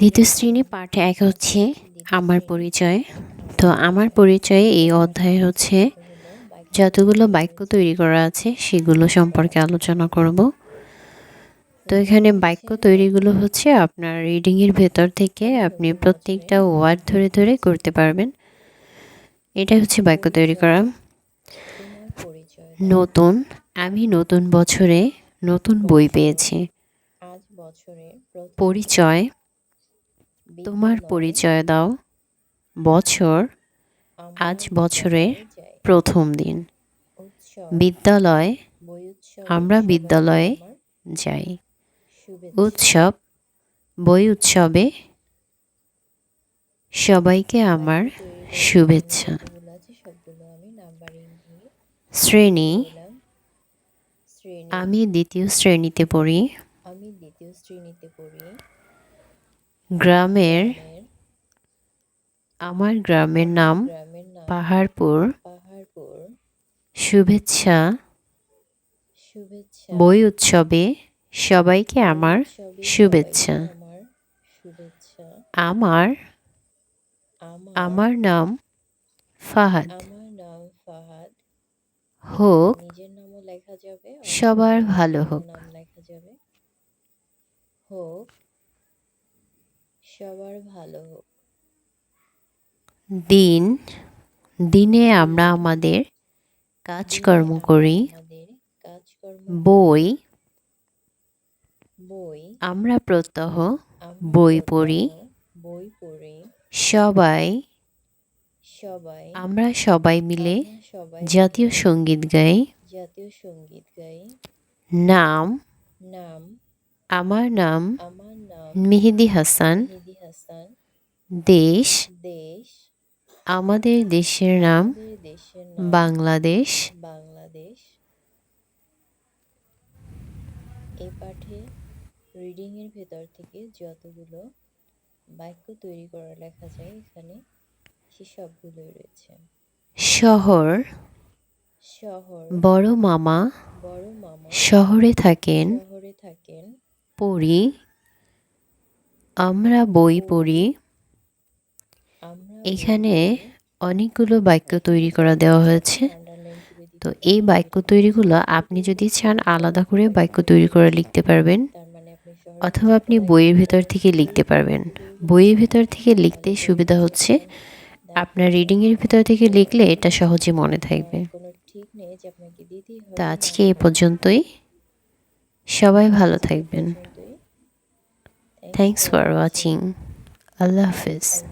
দ্বিতীয় শ্রেণি পাঠ এক হচ্ছে আমার পরিচয়। তো আমার পরিচয়ে এই অধ্যায় হচ্ছে যতগুলো বাক্য তৈরি করা আছে সেগুলো সম্পর্কে আলোচনা করব। তো এখানে বাক্য তৈরিগুলো হচ্ছে আপনার রিডিংয়ের ভেতর থেকে আপনি প্রত্যেকটা ওয়ার্ড ধরে ধরে করতে পারবেন। এটা হচ্ছে বাক্য তৈরি করা। নতুন আমি নতুন বছরে নতুন বই পেয়েছি। পরিচয় তোমার পরিচয় দাও। বছর আজ বছরের প্রথম দিন। বিদ্যালয় আমরা বিদ্যালয়ে যাই। উৎসব বই উৎসবে সবাইকে আমার শুভেচ্ছা। শ্রেণি। আমি দ্বিতীয় শ্রেণীতে পড়ি। আমি দ্বিতীয় শ্রেণীতে পড়ি। গ্রামের, আমার গ্রামের নাম পাহাড়পুর। শুভেচ্ছা, বই উৎসবে সবাইকে আমার শুভেচ্ছা। আমার আমার নাম ফাহাদ। হোক, সবার ভালো হোক। হোক সবার ভালো হোক। দিন দিনে আমরা আমাদের কাজকর্ম করি। বই বই আমরা প্রত্যহ বই পড়ি। বই পড়ি। সবাই সবাই আমরা সবাই মিলে জাতীয় সংগীত গাই। জাতীয় সংগীত গাই। নাম নাম আমার নাম আমার নাম মেহেদি হাসান দেশ দেশ আমাদের দেশের নাম বাংলাদেশ। বাংলাদেশ এই পাঠে রিডিং এর ভেতর থেকে যতগুলো বাক্য তৈরি করা লেখা যায় এখানে সে সেসবগুলোই রয়েছে। শহর শহর বড় মামা বড় মামা শহরে থাকেন শহরে থাকেন পড়ি আমরা বই পড়ি। এখানে অনেকগুলো বাক্য তৈরি করা দেওয়া হয়েছে। তো এই বাক্য তৈরিগুলো আপনি যদি চান আলাদা করে বাক্য তৈরি করে লিখতে পারবেন মানে অথবা আপনি বইয়ের ভেতর থেকে লিখতে পারবেন। বইয়ের ভেতর থেকে লিখতে সুবিধা হচ্ছে। আপনার রিডিংয়ের ভেতর থেকে লিখলে এটা সহজে মনে থাকবে। তো আজকে এ পর্যন্তই। সবাই ভালো থাকবেন। Thanks for watching. I love this.